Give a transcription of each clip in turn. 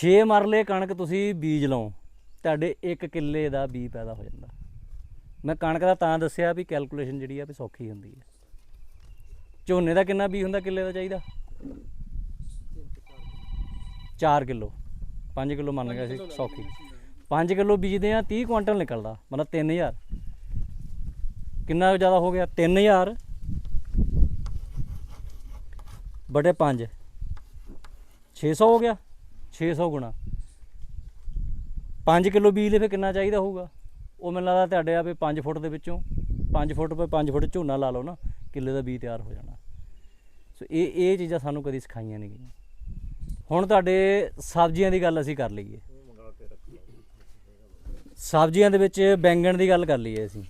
6 ਮਰਲੇ ਕਣਕ ਤੁਸੀਂ ਬੀਜ ਲਓ ਤੁਹਾਡੇ 1 ਕਿੱਲੇ ਦਾ ਬੀ ਪੈਦਾ ਹੋ ਜਾਂਦਾ। ਮੈਂ ਕਣਕ ਦਾ ਤਾਂ ਦੱਸਿਆ ਵੀ ਕੈਲਕੂਲੇਸ਼ਨ ਜਿਹੜੀ ਆ ਵੀ ਸੌਖੀ ਹੁੰਦੀ ਹੈ ਝੋਨੇ ਦਾ ਕਿੰਨਾ ਬੀ ਹੁੰਦਾ ਕਿੱਲੇ ਦਾ ਚਾਹੀਦਾ? 4 ਕਿਲੋ। 5 ਕਿਲੋ ਮੰਨ ਗਿਆ ਸੀ ਸੌਖੀ। 5 ਕਿਲੋ ਬੀਜਦੇ ਆ 30 ਕੁਇੰਟਲ ਨਿਕਲਦਾ ਮਤਲਬ 3000 ਕਿੰਨਾ ਜ਼ਿਆਦਾ ਹੋ ਗਿਆ? 3000 ਬਟੇ 5 600 ਹੋ ਗਿਆ। 600 ਗੁਣਾ। 5 ਕਿਲੋ ਬੀਜ ਦੇ ਫਿਰ ਕਿੰਨਾ ਚਾਹੀਦਾ ਹੋਊਗਾ? ਉਹ ਮੈਨੂੰ ਲੱਗਦਾ ਤੁਹਾਡੇ ਆ ਵੀ 5 ਫੁੱਟ ਦੇ ਵਿੱਚੋਂ 5 ਫੁੱਟ ਪੇ 5 ਫੁੱਟ ਝੋਨਾ ਲਾ ਲਓ ਨਾ, ਕਿੱਲੇ ਦਾ ਬੀਜ ਤਿਆਰ ਹੋ ਜਾਣਾ। ਸੋ ਇਹ ਇਹ ਚੀਜ਼ਾਂ ਸਾਨੂੰ ਕਦੀ ਸਿਖਾਈਆਂ ਨਹੀਂ ਗਈਆਂ। ਹੁਣ ਤੁਹਾਡੇ ਸਬਜ਼ੀਆਂ ਦੀ ਗੱਲ ਅਸੀਂ ਕਰ ਲਈਏ। ਸਬਜ਼ੀਆਂ ਦੇ ਵਿੱਚ ਬੈਂਗਣ ਦੀ ਗੱਲ ਕਰ ਲਈਏ ਅਸੀਂ।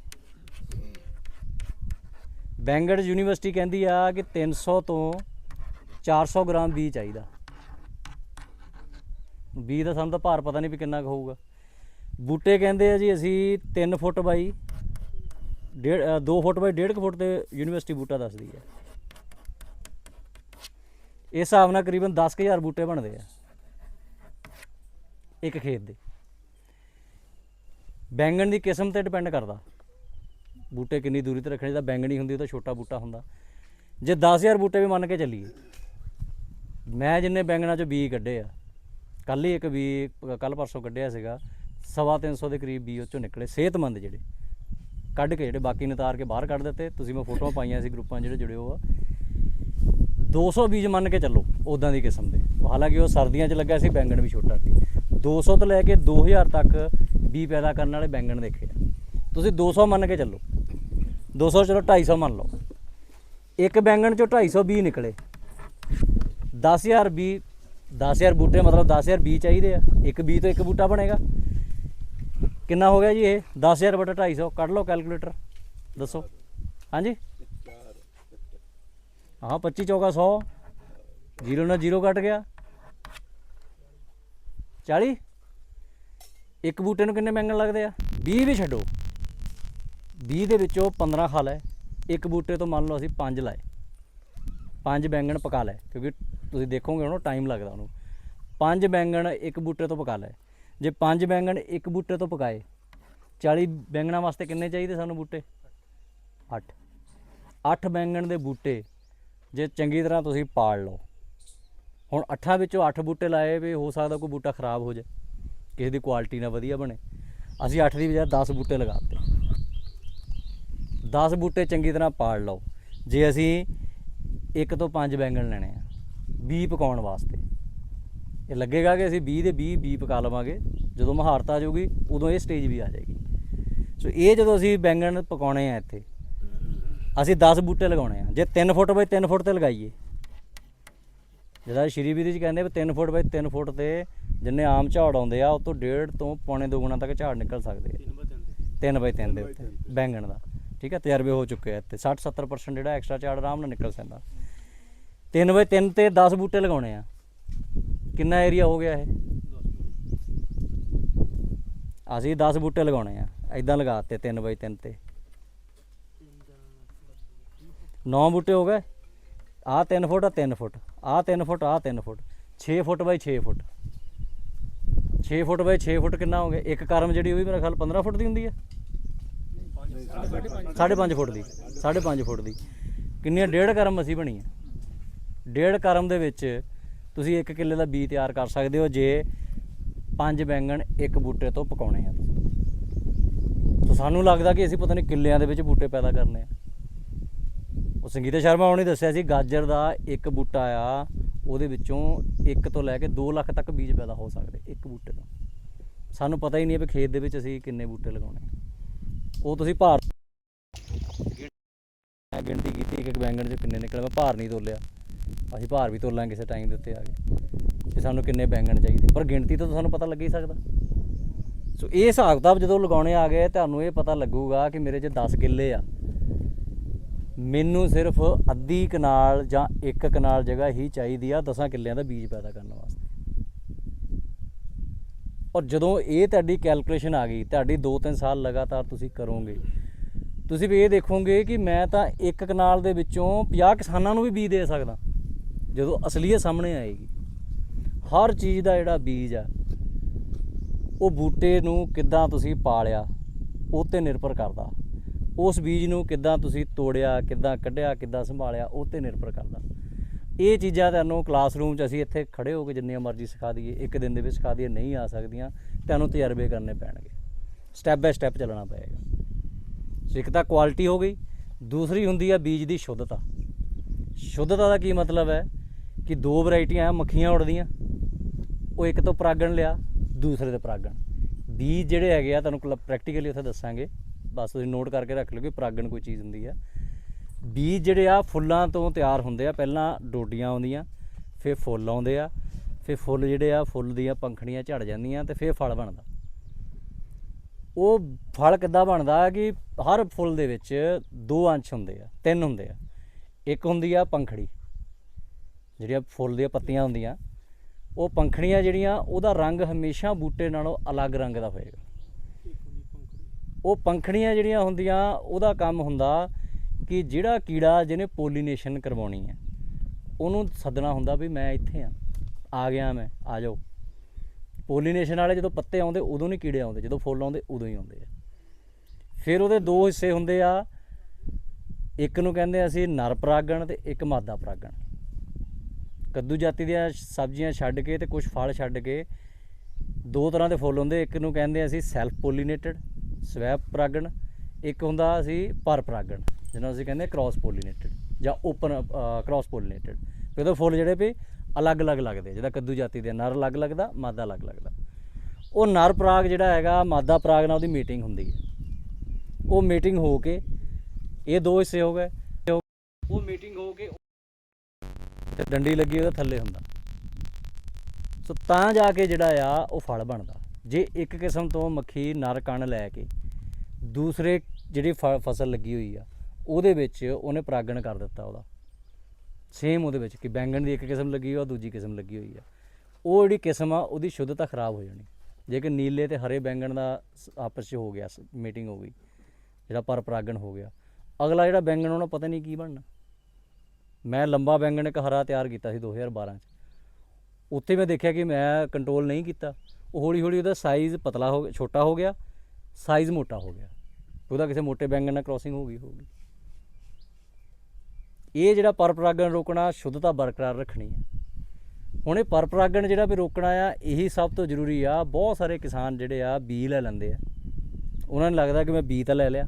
ਬੈਂਗਣ ਯੂਨੀਵਰਸਿਟੀ ਕਹਿੰਦੀ ਆ ਕਿ 300 ਤੋਂ 400 ਗ੍ਰਾਮ ਬੀਜ ਚਾਹੀਦਾ। ਬੀਜ ਦਾ ਸਾਨੂੰ ਤਾਂ ਭਾਰ ਪਤਾ ਨਹੀਂ ਵੀ ਕਿੰਨਾ ਕੁ ਹੋਊਗਾ। ਬੂਟੇ ਕਹਿੰਦੇ ਆ ਜੀ ਅਸੀਂ 3 ਫੁੱਟ ਬਾਈ, ਡੇਢ 2 ਫੁੱਟ ਬਾਈ 1.5 ਫੁੱਟ ਤੇ ਯੂਨੀਵਰਸਿਟੀ ਬੂਟਾ ਦੱਸਦੀ ਹੈ ਇਸ ਹਿਸਾਬ ਨਾਲ ਕਰੀਬਨ 10000 ਬੂਟੇ ਬਣਦੇ ਆ ਇੱਕ ਖੇਤ ਦੇ। ਬੈਂਗਣ ਦੀ ਕਿਸਮ ਤੇ ਡਿਪੈਂਡ ਕਰਦਾ। ਬੂਟੇ ਕਿੰਨੀ ਦੂਰੀ ਤੇ ਰੱਖਣੇ ਦਾ ਬੈਂਗਣੀ ਹੁੰਦੀ, ਉਹ ਤਾਂ ਛੋਟਾ ਬੂਟਾ ਹੁੰਦਾ। ਜੇ 10000 ਬੂਟੇ ਵੀ ਮੰਨ ਕੇ ਚੱਲੀਏ, ਮੈਂ ਜਿੰਨੇ ਬੈਂਗਣਾ ਚੋਂ ਬੀ ਕੱਢੇ ਆ ਕੱਲ ਹੀ ਇੱਕ ਬੀ ਕੱਲ ਪਰਸੋਂ ਕੱਢਿਆ ਸੀਗਾ, ਸਵਾ ਤਿੰਨ ਸੌ ਦੇ ਕਰੀਬ ਬੀ ਉਹ ਚੋਂ ਨਿਕਲੇ, ਸਿਹਤਮੰਦ ਜਿਹੜੇ। ਕੱਢ ਕੇ ਜਿਹੜੇ ਬਾਕੀ ਨੇ ਤਾਰ ਕੇ ਬਾਹਰ ਕੱਢ ਦਿੱਤੇ, ਤੁਸੀਂ ਮੈਂ ਫੋਟੋਆਂ ਪਾਈਆਂ ਸੀ ਗਰੁੱਪਾਂ ਜਿਹੜੇ ਜੁੜੇ ਹੋ ਆ। 200 ਬੀਜ ਮੰਨ ਕੇ ਚੱਲੋ ਉਦਾਂ ਦੀ ਕਿਸਮ ਦੇ। ਹਾਲਾਂਕਿ ਉਹ ਸਰਦੀਆਂ 'ਚ ਲੱਗਾ ਸੀ, ਬੈਂਗਣ ਵੀ ਛੋਟਾ ਸੀ। 200 ਤੋਂ ਲੈ ਕੇ 2000 ਤੱਕ ਬੀ ਪੈਦਾ ਕਰਨ ਵਾਲੇ ਬੈਂਗਣ ਦੇਖੇ ਆ। ਤੁਸੀਂ 200 ਮੰਨ ਕੇ ਚੱਲੋ। 200 ਚਲੋ 250 ਮੰਨ ਲਓ। ਇੱਕ ਬੈਂਗਣ 'ਚੋਂ 250 ਬੀ ਨਿਕਲੇ। 10000 ਬੀ 10000 ਬੂਟੇ, ਮਤਲਬ 10000 ਬੀ ਚਾਹੀਦੇ ਆ। ਇੱਕ ਬੀ ਤੋਂ ਇੱਕ ਬੂਟਾ ਬਣੇਗਾ। ਕਿੰਨਾ ਹੋ ਗਿਆ ਜੀ ਇਹ? 10000 ਬਟਾ 250 ਕੱਢ ਲਓ ਕੈਲਕੂਲੇਟਰ। ਦੱਸੋ। ਹਾਂਜੀ? ਹਾਂ 25 ਚੌਕਾ 100 ਜ਼ੀਰੋ ਨਾਲ ਜ਼ੀਰੋ ਕੱਟ ਗਿਆ। 40 ਇੱਕ ਬੂਟੇ ਨੂੰ ਕਿੰਨੇ ਬੈਂਗਣ ਲੱਗਦੇ ਆ? 20 ਵੀ ਛੱਡੋ। 20 ਦੇ ਵਿੱਚੋਂ 15 ਖਾ ਲੈ। ਇੱਕ ਬੂਟੇ ਤੋਂ ਮੰਨ ਲਓ ਅਸੀਂ 5 ਲਾਏ। ਪੰਜ ਬੈਂਗਣ ਪਕਾ ਲੈ ਕਿਉਂਕਿ ਤੁਸੀਂ ਦੇਖੋਗੇ ਹੁਣ ਟਾਈਮ ਲੱਗਦਾ ਉਹਨੂੰ। ਪੰਜ ਬੈਂਗਣ ਇੱਕ ਬੂਟੇ ਤੋਂ ਪਕਾ ਲਏ ਜੇ ਪੰਜ ਬੈਂਗਣ ਇੱਕ ਬੂਟੇ ਤੋਂ ਪਕਾਏ 40 ਬੈਂਗਣਾਂ ਵਾਸਤੇ ਕਿੰਨੇ ਚਾਹੀਦੇ ਸਾਨੂੰ ਬੂਟੇ? 8 8 ਬੈਂਗਣ ਦੇ ਬੂਟੇ ਜੇ ਚੰਗੀ ਤਰ੍ਹਾਂ ਤੁਸੀਂ ਪਾਲ ਲਓ। ਹੁਣ ਅੱਠਾਂ ਵਿੱਚੋਂ 8 ਬੂਟੇ ਲਾਏ ਵੀ ਹੋ ਸਕਦਾ ਕੋਈ ਬੂਟਾ ਖਰਾਬ ਹੋ ਜਾਏ, ਕਿਸੇ ਦੀ ਕੁਆਲਿਟੀ ਨਾ ਵਧੀਆ ਬਣੇ। ਅਸੀਂ 8 ਦੀ ਬਜਾਏ 10 ਬੂਟੇ ਲਗਾਤੇ 10 ਬੂਟੇ ਚੰਗੀ ਤਰ੍ਹਾਂ ਪਾਲ ਲਓ। ਜੇ ਅਸੀਂ ਇੱਕ ਤੋਂ ਪੰਜ ਬੈਂਗਣ ਲੈਣੇ ਆ ਬੀ ਪਕਾਉਣ ਵਾਸਤੇ। ਇਹ ਲੱਗੇਗਾ ਕਿ ਅਸੀਂ 20 ਦੇ 20 ਬੀ ਪਕਾ ਲਵਾਂਗੇ। ਜਦੋਂ ਮਹਾਰਤ ਆ ਜਾਊਗੀ ਉਦੋਂ ਇਹ ਸਟੇਜ ਵੀ ਆ ਜਾਏਗੀ। ਸੋ ਇਹ ਜਦੋਂ ਅਸੀਂ ਬੈਂਗਣ ਪਕਾਉਣੇ ਆ ਇੱਥੇ ਅਸੀਂ 10 ਬੂਟੇ ਲਗਾਉਣੇ ਆ। ਜੇ 3 ਫੁੱਟ ਬਾਈ 3 ਫੁੱਟ ਤੇ ਲਗਾਈਏ। ਜਿਹਦਾ ਸ਼੍ਰੀ ਵਿਧੀ ਚ ਕਹਿੰਦੇ ਵੀ 3 ਫੁੱਟ ਬਾਈ 3 ਫੁੱਟ ਤੇ ਜਿੰਨੇ ਆਮ ਝਾੜ ਆਉਂਦੇ ਆ ਉਹ ਤੋਂ ਡੇਢ ਤੋਂ ਪੌਣੇ ਦੋ ਗੁਣਾ ਤੱਕ ਝਾੜ ਨਿਕਲ ਸਕਦੇ ਆ। 3 ਬਾਈ 3 ਦੇ। ਉੱਤੇ ਬੈਂਗਣ ਦਾ। ਠੀਕ ਹੈ ਤਜਰਬੇ ਹੋ ਚੁੱਕੇ ਆ ਇੱਥੇ। 60 70% ਜਿਹੜਾ ਐਕਸਟਰਾ ਝਾੜ ਆਰਾਮ ਨਾਲ ਨਿਕਲ ਸਕਦਾ। 3 ਬਾਈ 3 ਤੇ 10 ਬੂਟੇ ਲਗਾਉਣੇ ਆ। ਕਿੰਨਾ ਏਰੀਆ ਹੋ ਗਿਆ ਇਹ? ਅਸੀਂ 10 ਬੂਟੇ ਲਗਾਉਣੇ ਆ। ਐਦਾਂ ਲਗਾਤੇ 3 ਬਾਈ 3 ਤੇ। 9 ਬੂਟੇ ਹੋ ਗਏ। ਆਹ 3 ਫੁੱਟ, ਆ 3 ਫੁੱਟ। ਆਹ 3 ਫੁੱਟ ਆਹ 3 ਫੁੱਟ। 6 ਫੁੱਟ ਬਾਈ 6 ਫੁੱਟ। 6 ਫੁੱਟ ਬਾਈ 6 ਫੁੱਟ ਕਿੰਨਾ ਹੋ ਗਿਆ? ਇੱਕ ਕਰਮ ਜਿਹੜੀ ਉਹ ਵੀ ਮੇਰਾ ਖਿਆਲ 15 ਫੁੱਟ ਦੀ ਹੁੰਦੀ ਹੈ 5.5 ਫੁੱਟ ਦੀ। 5.5 ਫੁੱਟ ਦੀ। ਕਿੰਨੀਆਂ? ਡੇਢ ਕਰਮ ਅਸੀਂ ਬਣੀ ਹੈ ਡੇਢ ਕਰਮ ਦੇ ਵਿੱਚ ਤੁਸੀਂ ਇੱਕ ਕਿੱਲੇ ਦਾ ਬੀ ਤਿਆਰ ਕਰ ਸਕਦੇ ਹੋ ਜੇ ਪੰਜ ਬੈਂਗਣ ਇੱਕ ਬੂਟੇ ਤੋਂ ਪਕਾਉਣੇ ਆ ਤੁਸੀਂ। ਤਾਂ ਸਾਨੂੰ ਲੱਗਦਾ ਕਿ ਅਸੀਂ ਪਤਾ ਨਹੀਂ ਕਿੱਲਿਆਂ ਦੇ ਵਿੱਚ ਬੂਟੇ ਪੈਦਾ ਕਰਨੇ ਆ। ਉਹ ਸੰਗੀਤਾ ਸ਼ਰਮਾ ਉਹਨੇ ਦੱਸਿਆ ਸੀ, ਗਾਜਰ ਦਾ ਇੱਕ ਬੂਟਾ ਆ, ਉਹਦੇ ਵਿੱਚੋਂ ਇੱਕ ਤੋਂ ਲੈ ਕੇ 2 ਲੱਖ ਤੱਕ ਬੀਜ ਪੈਦਾ ਹੋ ਸਕਦੇ, ਇੱਕ ਬੂਟੇ ਤੋਂ। ਸਾਨੂੰ ਪਤਾ ਹੀ ਨਹੀਂ ਹੈ ਵੀ ਖੇਤ ਦੇ ਵਿੱਚ ਅਸੀਂ ਕਿੰਨੇ ਬੂਟੇ ਲਗਾਉਣੇ ਆ। ਉਹ ਤੁਸੀਂ ਭਾਰ ਮੈਂ ਗਿਣਤੀ ਕੀਤੀ, ਇੱਕ ਇੱਕ ਬੈਂਗਣ 'ਚ ਕਿੰਨੇ ਨਿਕਲੇ, ਮੈਂ ਭਾਰ ਨਹੀਂ ਤੋਲਿਆ। ਅਸੀਂ ਭਾਰ ਵੀ ਤੋਲਾਂਗੇ ਕਿਸੇ ਟਾਈਮ ਦੇ ਉੱਤੇ ਆ ਕੇ। ਕਿ ਸਾਨੂੰ ਕਿੰਨੇ ਬੈਂਗਣ ਚਾਹੀਦੇ। ਪਰ ਗਿਣਤੀ ਤੋਂ ਤਾਂ ਸਾਨੂੰ ਪਤਾ ਲੱਗ ਹੀ ਸਕਦਾ। ਸੋ ਇਹ ਹਿਸਾਬ ਕਿਤਾਬ ਜਦੋਂ ਲਗਾਉਣੇ ਆ ਗਏ, ਤੁਹਾਨੂੰ ਇਹ ਪਤਾ ਲੱਗੂਗਾ ਕਿ ਮੇਰੇ 'ਚ 10 ਕਿੱਲੇ ਆ। ਮੈਨੂੰ ਸਿਰਫ ਅੱਧੀ ਕਨਾਲ ਜਾਂ ਇੱਕ ਕਨਾਲ ਜਗ੍ਹਾ ਹੀ ਚਾਹੀਦੀ ਆ 10 ਕਿੱਲਿਆਂ ਦਾ ਬੀਜ ਪੈਦਾ ਕਰਨ ਵਾਸਤੇ। ਔਰ ਜਦੋਂ ਇਹ ਤੁਹਾਡੀ ਕੈਲਕੂਲੇਸ਼ਨ ਆ ਗਈ, ਤੁਹਾਡੀ 2-3 ਸਾਲ ਲਗਾਤਾਰ ਤੁਸੀਂ ਕਰੋਗੇ, ਤੁਸੀਂ ਵੀ ਇਹ ਦੇਖੋਗੇ ਕਿ ਮੈਂ ਤਾਂ ਇੱਕ ਕਨਾਲ ਦੇ ਵਿੱਚੋਂ 50 ਕਿਸਾਨਾਂ ਨੂੰ ਵੀ ਬੀਜ ਦੇ ਸਕਦਾ। ਜਦੋਂ ਅਸਲੀਅਤ ਸਾਹਮਣੇ ਆਏਗੀ, ਹਰ ਚੀਜ਼ ਦਾ ਜਿਹੜਾ ਬੀਜ ਆ, ਉਹ ਬੂਟੇ ਨੂੰ ਕਿੱਦਾਂ ਤੁਸੀਂ ਪਾਲਿਆ, ਉਹ ਤੇ ਨਿਰਭਰ ਕਰਦਾ। ਉਸ ਬੀਜ ਨੂੰ ਕਿੱਦਾਂ ਤੁਸੀਂ ਤੋੜਿਆ, ਕਿੱਦਾਂ ਕੱਢਿਆ, ਕਿੱਦਾਂ ਸੰਭਾਲਿਆ, ਉਹ ਤੇ ਨਿਰਭਰ ਕਰਦਾ। ਇਹ ਚੀਜ਼ਾਂ ਤੁਹਾਨੂੰ ਕਲਾਸਰੂਮ 'ਚ ਅਸੀਂ ਇੱਥੇ ਖੜੇ ਹੋ ਕੇ ਜਿੰਨੀਆਂ ਮਰਜ਼ੀ ਸਿਖਾ ਦਈਏ, ਇੱਕ ਦਿਨ ਦੇ ਵਿੱਚ ਸਿਖਾ ਦਈਏ, ਨਹੀਂ ਆ ਸਕਦੀਆਂ, ਤੁਹਾਨੂੰ ਤਜਰਬੇ ਕਰਨੇ ਪੈਣਗੇ। ਸਟੈਪ ਬਾਏ ਸਟੈਪ ਚੱਲਣਾ ਪਏਗਾ। ਸੋ ਇੱਕ ਤਾਂ ਕੁਆਲਿਟੀ ਹੋ ਗਈ, ਦੂਸਰੀ ਹੁੰਦੀ ਆ ਬੀਜ ਦੀ ਸ਼ੁੱਧਤਾ। ਸ਼ੁੱਧਤਾ ਦਾ ਕੀ ਮਤਲਬ ਹੈ? ਕਿ ਦੋ ਵੈਰਾਈਟੀਆਂ ਆ, ਮੱਖੀਆਂ ਉੜਦੀਆਂ ਉਹ ਇੱਕ ਤੋਂ ਪਰਾਗਣ ਲਿਆ, ਦੂਸਰੇ ਤੋਂ ਪਰਾਗਣ। ਬੀਜ ਜਿਹੜੇ ਹੈਗੇ ਆ, ਤੁਹਾਨੂੰ ਪ੍ਰੈਕਟੀਕਲੀ ਉੱਥੇ ਦੱਸਾਂਗੇ। ਬਸ ਤੁਸੀਂ ਨੋਟ ਕਰਕੇ ਰੱਖ ਲਓ ਕਿ ਪਰਾਗਣ ਕੋਈ ਚੀਜ਼ ਹੁੰਦੀ ਆ। ਬੀਜ ਜਿਹੜੇ ਆ, ਫੁੱਲਾਂ ਤੋਂ ਤਿਆਰ ਹੁੰਦੇ ਆ। ਪਹਿਲਾਂ ਡੋਡੀਆਂ ਆਉਂਦੀਆਂ, ਫਿਰ ਫੁੱਲ ਆਉਂਦੇ ਆ। ਫਿਰ ਫੁੱਲ ਜਿਹੜੇ ਆ, ਫੁੱਲ ਦੀਆਂ ਪੰਖੜੀਆਂ ਝੜ ਜਾਂਦੀਆਂ ਤੇ ਫਿਰ ਫਲ ਬਣਦਾ। ਉਹ ਫਲ ਕਿੱਦਾਂ ਬਣਦਾ ਕਿ ਹਰ ਫੁੱਲ ਦੇ ਵਿੱਚ ਦੋ ਅੰਸ਼ ਹੁੰਦੇ ਆ, ਤਿੰਨ ਹੁੰਦੇ ਆ। ਇੱਕ ਹੁੰਦੀ ਆ ਪੰਖੜੀ। ਜਿਹੜੀਆਂ ਫੁੱਲ ਦੀਆਂ ਪੱਤੀਆਂ ਹੁੰਦੀਆਂ, ਉਹ ਪੰਖੜੀਆਂ ਜਿਹੜੀਆਂ, ਉਹਦਾ ਰੰਗ ਹਮੇਸ਼ਾ ਬੂਟੇ ਨਾਲੋਂ ਅਲੱਗ ਰੰਗ ਦਾ ਹੋਏਗਾ। ਉਹ ਪੰਖੜੀਆਂ ਜਿਹੜੀਆਂ ਹੁੰਦੀਆਂ, ਉਹਦਾ ਕੰਮ ਹੁੰਦਾ ਕਿ ਜਿਹੜਾ ਕੀੜਾ ਜਿਹਨੇ ਪੋਲੀਨੇਸ਼ਨ ਕਰਵਾਉਣੀ ਹੈ, ਉਹਨੂੰ ਸੱਦਣਾ ਹੁੰਦਾ ਵੀ ਮੈਂ ਇੱਥੇ ਆ ਆ ਗਿਆ ਮੈਂ, ਆ ਜਾਓ। ਪੋਲੀਨੇਸ਼ਨ ਵਾਲੇ ਜਦੋਂ ਪੱਤੇ ਆਉਂਦੇ, ਉਦੋਂ ਨਹੀਂ ਕੀੜੇ ਆਉਂਦੇ, ਜਦੋਂ ਫੁੱਲ ਆਉਂਦੇ, ਉਦੋਂ ਹੀ ਆਉਂਦੇ ਆ। ਫਿਰ ਉਹਦੇ ਦੋ ਹਿੱਸੇ ਹੁੰਦੇ ਆ, ਇੱਕ ਨੂੰ ਕਹਿੰਦੇ ਅਸੀਂ ਨਰ ਪਰਾਗਣ ਤੇ ਇੱਕ ਮਾਦਾ ਪਰਾਗਣ। ਕੱਦੂ ਜਾਤੀ ਦੀਆਂ ਸਬਜ਼ੀਆਂ ਛੱਡ ਕੇ ਤੇ ਕੁਝ ਫਲ ਛੱਡ ਕੇ ਦੋ ਤਰ੍ਹਾਂ ਦੇ ਫੁੱਲ ਹੁੰਦੇ। ਇੱਕ ਨੂੰ ਕਹਿੰਦੇ ਅਸੀਂ ਸੈਲਫ ਪੋਲੀਨੇਟਡ ਸਵੈ ਪਰਾਗਣ। ਇੱਕ ਹੁੰਦਾ ਅਸੀਂ ਪਰ ਪਰਾਗਣ, ਜਿਹਨੂੰ ਅਸੀਂ ਕਹਿੰਦੇ ਕ੍ਰਾਸ ਪੋਲੀਨੇਟਡ ਜਾਂ ਓਪਨ ਕ੍ਰਾਸ ਪੋਲੀਨੇਟਡ ਫਿਰ ਉਹਦੇ ਫੁੱਲ ਜਿਹੜੇ ਵੀ ਅਲੱਗ-ਅਲੱਗ ਲੱਗਦੇ, ਜਿਹਦਾ ਕੱਦੂ ਜਾਤੀ ਦੇ ਨਰ ਅਲੱਗ ਲੱਗਦਾ, ਮਾਦਾ ਅਲੱਗ ਲੱਗਦਾ। ਉਹ ਨਰ ਪਰਾਗ ਜਿਹੜਾ ਹੈਗਾ, ਮਾਦਾ ਪਰਾਗ ਨਾਲ ਉਹਦੀ ਮੀਟਿੰਗ ਹੁੰਦੀ ਹੈ। ਉਹ ਮੀਟਿੰਗ ਹੋ ਕੇ, ਇਹ ਦੋ ਹਿੱਸੇ ਹੋ ਗਏ। ਉਹ ਮੀਟਿੰਗ ਹੋ ਕੇ ਤੇ ਡੰਡੀ ਲੱਗੀ ਉਹਦੇ ਥੱਲੇ ਹੁੰਦਾ। ਸੋ ਤਾਂ ਜਾ ਕੇ ਜਿਹੜਾ ਆ, ਉਹ ਫਲ ਬਣਦਾ। ਜੇ ਇੱਕ ਕਿਸਮ ਤੋਂ ਮੱਖੀ, ਨਰ, ਕਣ ਲੈ ਕੇ ਦੂਸਰੇ ਜਿਹੜੀ ਫ- ਫਸਲ ਲੱਗੀ ਹੋਈ ਆ, ਉਹਦੇ ਵਿੱਚ ਉਹਨੇ ਪਰਾਗਣ ਕਰ ਦਿੱਤਾ ਉਹਦਾ। ਸੇਮ ਉਹਦੇ ਵਿੱਚ ਕਿ ਬੈਂਗਣ ਦੀ ਇੱਕ ਕਿਸਮ ਲੱਗੀ ਹੋਈ ਆ, ਦੂਜੀ ਕਿਸਮ ਲੱਗੀ ਹੋਈ ਆ। ਉਹ ਜਿਹੜੀ ਕਿਸਮ ਆ, ਉਹਦੀ ਸ਼ੁੱਧਤਾ ਖਰਾਬ ਹੋ ਜਾਣੀ। ਜੇ ਕਿ ਨੀਲੇ ਤੇ ਹਰੇ ਬੈਂਗਣ ਦਾ ਸ- ਆਪਸ 'ਚ ਹੋ ਗਿਆ ਮੀਟਿੰਗ ਹੋ ਗਈ, ਜਿਹੜਾ ਪਰ ਪਰਾਗਣ ਹੋ ਗਿਆ। ਅਗਲਾ ਜਿਹੜਾ ਬੈਂਗਣ ਉਹਨੂੰ ਪਤਾ ਨਹੀਂ ਕੀ ਬਣਨਾ। ਮੈਂ ਲੰਬਾ ਬੈਂਗਣ ਇੱਕ ਹਰਾ ਤਿਆਰ ਕੀਤਾ ਸੀ 2012 ਚ। ਉੱਥੇ ਮੈਂ ਦੇਖਿਆ ਕਿ ਮੈਂ ਕੰਟਰੋਲ ਨਹੀਂ ਕੀਤਾ। ਉਹ ਹੌਲੀ ਹੌਲੀ ਉਹਦਾ ਸਾਈਜ਼ ਪਤਲਾ ਹੋ ਗਿਆ, ਛੋਟਾ ਹੋ ਗਿਆ ਸਾਈਜ਼ ਮੋਟਾ ਹੋ ਗਿਆ। ਉਹਦਾ ਕਿਸੇ ਮੋਟੇ ਬੈਂਗਣ ਨਾਲ ਕ੍ਰਾਸਿੰਗ ਹੋ ਗਈ ਹੋਗੀ ਇਹ ਜਿਹੜਾ ਪਰਪਰਾਗਣ ਰੋਕਣਾ, ਸ਼ੁੱਧਤਾ ਬਰਕਰਾਰ ਰੱਖਣੀ ਹੈ। ਹੁਣ ਇਹ ਪਰਪਰਾਗਣ ਜਿਹੜਾ ਵੀ ਰੋਕਣਾ ਆ, ਇਹੀ ਸਭ ਤੋਂ ਜ਼ਰੂਰੀ ਆ। ਬਹੁਤ ਸਾਰੇ ਕਿਸਾਨ ਜਿਹੜੇ ਆ ਬੀ ਲੈ ਲੈਂਦੇ ਆ। ਉਹਨਾਂ ਨੂੰ ਲੱਗਦਾ ਕਿ ਮੈਂ ਬੀ ਤਾਂ ਲੈ ਲਿਆ।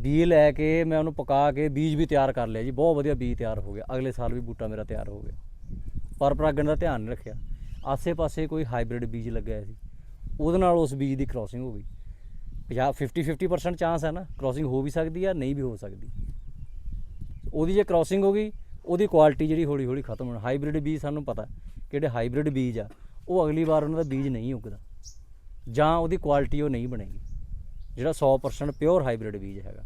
ਬੀ ਲੈ ਕੇ ਮੈਂ ਉਹਨੂੰ ਪਕਾ ਕੇ ਬੀਜ ਵੀ ਤਿਆਰ ਕਰ ਲਿਆ ਜੀ, ਬਹੁਤ ਵਧੀਆ ਬੀਜ ਤਿਆਰ ਹੋ ਗਿਆ। ਅਗਲੇ ਸਾਲ ਵੀ ਬੂਟਾ ਮੇਰਾ ਤਿਆਰ ਹੋ ਗਿਆ। ਪਰ ਪਰਾਗਣ ਦਾ ਧਿਆਨ ਨਹੀਂ ਰੱਖਿਆ। ਆਸੇ-ਪਾਸੇ ਕੋਈ ਹਾਈਬ੍ਰਿਡ ਬੀਜ ਲੱਗਿਆ ਸੀ। ਉਹਦੇ ਨਾਲ ਉਸ ਬੀਜ ਦੀ ਕ੍ਰਾਸਿੰਗ ਹੋ ਗਈ। 50 50 50% ਚਾਂਸ ਹੈ ਨਾ ਕ੍ਰਾਸਿੰਗ ਹੋ ਵੀ ਸਕਦੀ ਆ, ਨਹੀਂ ਵੀ ਹੋ ਸਕਦੀ। ਉਹਦੀ ਜੇ ਕ੍ਰਾਸਿੰਗ ਹੋ ਗਈ, ਉਹਦੀ ਕੁਆਲਿਟੀ ਜਿਹੜੀ ਹੌਲੀ ਹੌਲੀ ਖਤਮ ਹੋਣਾ। ਹਾਈਬ੍ਰਿਡ ਬੀਜ ਸਾਨੂੰ ਪਤਾ ਕਿਹੜੇ ਹਾਈਬ੍ਰਿਡ ਬੀਜ ਆ। ਉਹ ਅਗਲੀ ਵਾਰ ਉਹਨਾਂ ਦਾ ਬੀਜ ਨਹੀਂ ਉੱਗਦਾ। ਜਾਂ ਉਹਦੀ ਕੁਆਲਿਟੀ ਉਹ ਨਹੀਂ ਬਣੇਗੀ। ਜਿਹੜਾ 100% ਪਿਓਰ ਹਾਈਬ੍ਰਿਡ ਬੀਜ ਹੈਗਾ।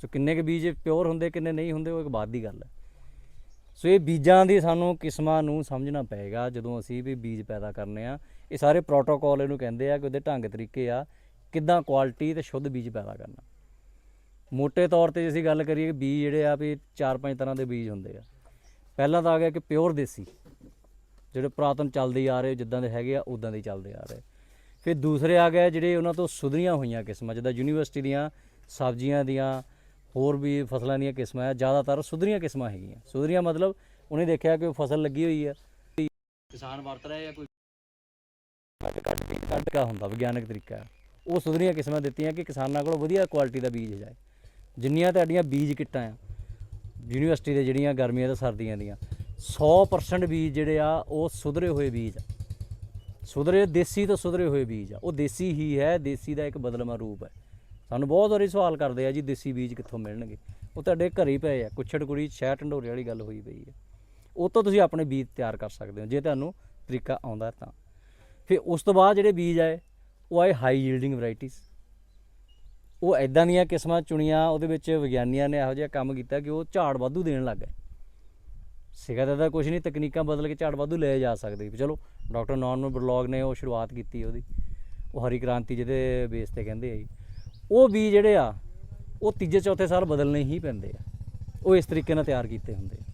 ਸੋ ਕਿੰਨੇ ਕੁ ਬੀਜ ਪਿਓਰ ਹੁੰਦੇ, ਕਿੰਨੇ ਨਹੀਂ ਹੁੰਦੇ, ਉਹ ਇੱਕ ਬਾਅਦ ਦੀ ਗੱਲ ਹੈ। ਸੋ ਇਹ ਬੀਜਾਂ ਦੀ ਸਾਨੂੰ ਕਿਸਮਾਂ ਨੂੰ ਸਮਝਣਾ ਪਏਗਾ, ਜਦੋਂ ਅਸੀਂ ਵੀ ਬੀਜ ਪੈਦਾ ਕਰਨੇ ਆ। ਇਹ ਸਾਰੇ ਪ੍ਰੋਟੋਕੋਲ ਇਹਨੂੰ ਕਹਿੰਦੇ ਆ ਕਿ ਉਹਦੇ ਢੰਗ ਤਰੀਕੇ ਆ, ਕਿੱਦਾਂ ਕੁਆਲਿਟੀ ਤੇ ਸ਼ੁੱਧ ਬੀਜ ਪੈਦਾ ਕਰਨਾ। ਮੋٹے ਤੌਰ ਤੇ ਜੇ ਅਸੀਂ ਗੱਲ ਕਰੀਏ ਕਿ ਬੀਜ ਜਿਹੜੇ ਆ ਵੀ ਚਾਰ ਪੰਜ ਤਰ੍ਹਾਂ ਦੇ ਬੀਜ ਹੁੰਦੇ ਆ। ਪਹਿਲਾਂ ਤਾਂ ਆ ਗਿਆ ਕਿ ਪਿਓਰ ਦੇਸੀ, ਜਿਹੜੇ ਪੁਰਾਤਨ ਚੱਲਦੇ ਆ ਰਹੇ, ਜਿੱਦਾਂ ਦੇ ਹੈਗੇ ਆ ਉਦਾਂ ਦੇ ਚੱਲਦੇ ਆ ਰਹੇ। ਫਿਰ ਦੂਸਰੇ ਆ ਗਏ ਜਿਹੜੇ ਉਹਨਾਂ ਤੋਂ ਸੁਧਰੀਆਂ ਹੋਈਆਂ ਕਿਸਮਾਂ ਜਿੱਦਾਂ ਯੂਨੀਵਰਸਿਟੀ ਦੀਆਂ ਸਬਜ਼ੀਆਂ ਦੀਆਂ ਹੋਰ ਵੀ ਫਸਲਾਂ ਦੀਆਂ ਕਿਸਮਾਂ ਆ ਜ਼ਿਆਦਾਤਰ ਸੁਧਰੀਆਂ ਕਿਸਮਾਂ ਹੈਗੀਆਂ। ਸੁਧਰੀਆਂ ਮਤਲਬ ਉਹਨੇ ਦੇਖਿਆ ਕਿ ਉਹ ਫਸਲ ਲੱਗੀ ਹੋਈ ਆ। ਕਿਸਾਨ ਵਰਤ ਰਿਹਾ ਜਾਂ ਕੋਈ? ਕੱਟ ਕੱਟ ਕੇ ਕੱਢ ਕਾ ਹੁੰਦਾ ਵਿਗਿਆਨਕ ਤਰੀਕਾ। ਉਹ ਸੁਧਰੀਆਂ ਕਿਸਮਾਂ ਦਿੱਤੀਆਂ ਕਿ ਕਿਸਾਨਾਂ ਕੋਲ ਵਧੀਆ ਕੁਆਲਿਟੀ ਦਾ ਬੀਜ ਜਾਏ। ਜਿੰਨੀਆਂ ਤੁਹਾਡੀਆਂ ਬੀਜ ਕਿੱਟਾਂ ਆ ਯੂਨੀਵਰਸਿਟੀ ਦੇ ਜਿਹੜੀਆਂ ਗਰਮੀਆਂ ਤੇ ਸਰਦੀਆਂ ਦੀਆਂ 100% ਬੀਜ ਜਿਹੜੇ ਆ ਉਹ ਸੁਧਰੇ ਹੋਏ ਬੀਜ ਆ। ਸੁਧਰੇ, ਦੇਸੀ ਤੋਂ ਸੁਧਰੇ ਹੋਏ ਬੀਜ ਆ। ਉਹ ਦੇਸੀ ਹੀ ਹੈ, ਦੇਸੀ ਦਾ ਇੱਕ ਬਦਲਵਾਂ ਰੂਪ ਹੈ। ਸਾਨੂੰ ਬਹੁਤ ਵਾਰੀ ਸਵਾਲ ਕਰਦੇ ਆ, ਜੀ ਦੇਸੀ ਬੀਜ ਕਿੱਥੋਂ ਮਿਲਣਗੇ? ਉਹ ਤੁਹਾਡੇ ਘਰੇ ਹੀ ਪਏ ਆ। ਕੁੱਛੜ ਕੁੜੀ, ਸ਼ਹਿਰ ਢੰਡੋਰੇ ਵਾਲੀ ਗੱਲ ਹੋਈ ਪਈ ਹੈ। ਉਹ ਤੋਂ ਤੁਸੀਂ ਆਪਣੇ ਬੀਜ ਤਿਆਰ ਕਰ ਸਕਦੇ ਹੋ, ਜੇ ਤੁਹਾਨੂੰ ਤਰੀਕਾ ਆਉਂਦਾ ਤਾਂ। ਫਿਰ ਉਸ ਤੋਂ ਬਾਅਦ ਜਿਹੜੇ ਬੀਜ ਆਏ, ਉਹ ਆਏ ਹਾਈ ਯੀਲਡਿੰਗ ਵੈਰਾਈਟੀਜ਼ ਉਹ ਐਦਾਂ ਦੀਆਂ ਕਿਸਮਾਂ ਚੁਣੀਆਂ, ਉਹਦੇ ਵਿੱਚ ਵਿਗਿਆਨੀਆਂ ਨੇ ਇਹੋ ਜਿਹਾ ਕੰਮ ਕੀਤਾ ਕਿ ਉਹ ਝਾੜ ਵਾਧੂ ਦੇਣ ਲੱਗ ਗਏ। ਸਿਗਾ ਤਾਂ ਕੁਝ ਨਹੀਂ, ਤਕਨੀਕਾਂ ਬਦਲ ਕੇ ਝਾੜ ਵਾਧੂ ਲਏ ਜਾ ਸਕਦੇ ਵੀ ਚਲੋ, ਡਾਕਟਰ ਨੌਰਮਨ ਬਰਲੌਗ ਨੇ ਉਹ ਸ਼ੁਰੂਆਤ ਕੀਤੀ ਉਹਦੀ। ਉਹ ਹਰੀ ਕ੍ਰਾਂਤੀ ਜਿਹਦੇ ਬੇਸ ਤੇ ਕਹਿੰਦੇ ਆ ਜੀ। ਉਹ ਬੀਜ ਜਿਹੜੇ ਆ, ਉਹ ਤੀਜੇ, ਚੌਥੇ ਸਾਲ ਬਦਲਣੇ ਹੀ ਪੈਂਦੇ ਆ। ਉਹ ਇਸ ਤਰੀਕੇ ਨਾਲ ਤਿਆਰ ਕੀਤੇ ਹੁੰਦੇ ਆ।